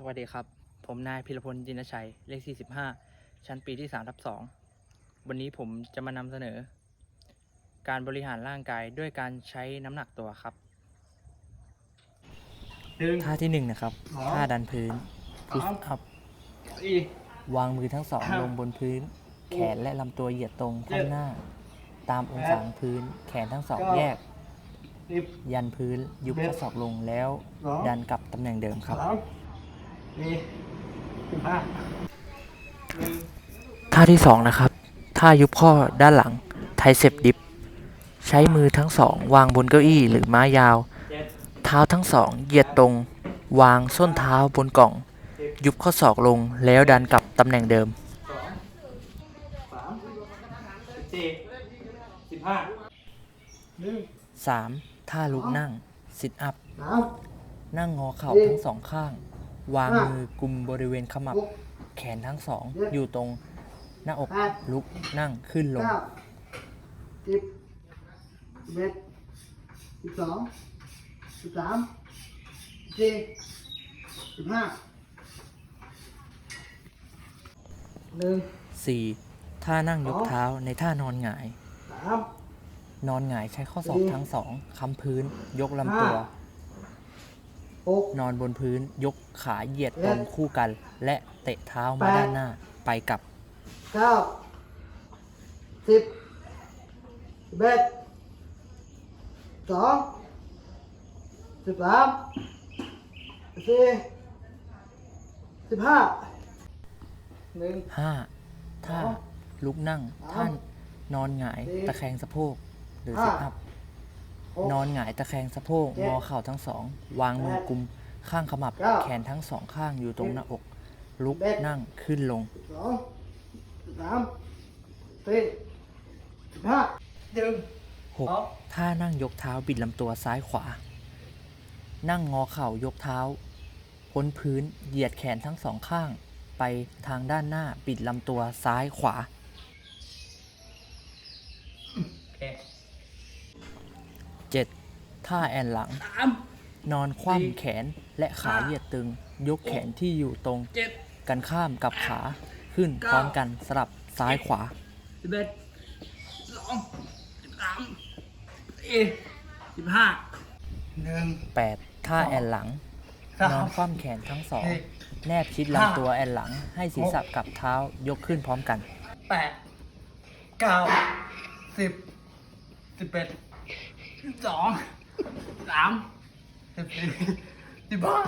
สวัสดีครับ ผมนายพิรพลจินชัย เลข 45 ชั้นปีที่ 3 ทับ 2 วันนี้ผมจะมานำเสนอ การบริหารร่างกายด้วยการใช้น้ำหนักตัวครับ หนึ่ง ท่าที่หนึ่งนะครับ สองท่าดันพื้นพุชสามอัพสี่ วางมือทั้งสองห้าลงบนพื้น แขนและลำตัวเหยียดตรงเจ็ข้าดงหน้า ตามองศาของพื้น แขนทั้งสองเก้า แยก สิบ ยันพื้น ยุบเจ็ดข้อศอกลงแล้ว สอง ดันกลับตำแหน่งเดิมครับ สาม สี่สิบห้าหนึ่งท่าที่สองนะครับ ท่ายุบข้อด้านหลังไทเซปดิฟ ใช้มือทั้งสอง วางบนเก้าอี้หรือม้ายาวเจ็ดเท้าทั้งสองเหยียดตรง วางส้นเท้าบนกล่องสิบยุบข้อศอกลงแล้วดันกลับตำแหน่งเดิมสองสามสิบสี่สิบห้าหนึ่ง 3. ท่าลุกนั่งซิทอัพ สาม นั่งงอเข่าสี่ทั้งสองข้าง วางห้ามือกุมบริเวณขมับหกแขนทั้งสองเจ็ดอยู่ตรงหน้าอกแปดลุกนั่งขึ้นลงเก้าสิบสิบเอ็ดสิบสองสิบสามสิบสี่สิบห้าหนึ่ง 4. ท่านั่งยกเท้าในท่านอนหงาย สาม นอนหงายใช้ข้อศอกสี่ทั้งสองค้ำพื้นยกลำตัว ห้า หกนอนบนพื้นยกขาเหยียดเจ็ตดรงคู่กัน และเตะเท้ามาแปดด้านหน้าไปกับเก้าสิบสิบเอ็ดสองสิบสามสิบสี่สิบห้าหนึ่ง 5. ท่าสองลุกนั่งสามท่านนอนหงายสี่ตะแคงสะโพกหรือห้าซิทอัพหก นอนหงายตะแคงสะโพกเจ็ดงอเข่าทั้งสอง วางมือแปดกุมข้างขมับเก้าแขนทั้งสองข้างอยู่ตรงหน้าอก ลุกสิบเอ็ดนั่งขึ้นลงสิบสองสิบสามสี่สิบห้าหนึ่งสอง 6. ท่านั่งยกเท้าบิดลำตัวซ้ายขวา นั่งงอเข่ายกเท้า พ้นพื้นเหยียดแขนทั้งสองข้าง ไปทางด้านหน้าบิดลำตัวซ้ายขวา โอเค 7. ท่าแอนหลังสามนอนคสี่ว่ำแขนและขาห้าเหยียดตึง ยกแขนที่อยู่ตรงเจ็ดกันข้ามกับขาขึ้นเก้าพร้อมกันสลับซ้ายขวาสิบเอ็ดสิบสองสิบสามสี่สิบห้าหนึ่ง 8. ท่าแอนหลัง สามนอนคว่ำแขนทั้งสอง สี่แนบชิดห้า ลำตัวแอนหลัง ให้ศีรษะกับเท้ายกขึ้นพร้อมกัน แปดเก้าสิบสิบเอ็ด สิบสองสิบสามสิบสี่สิบห้า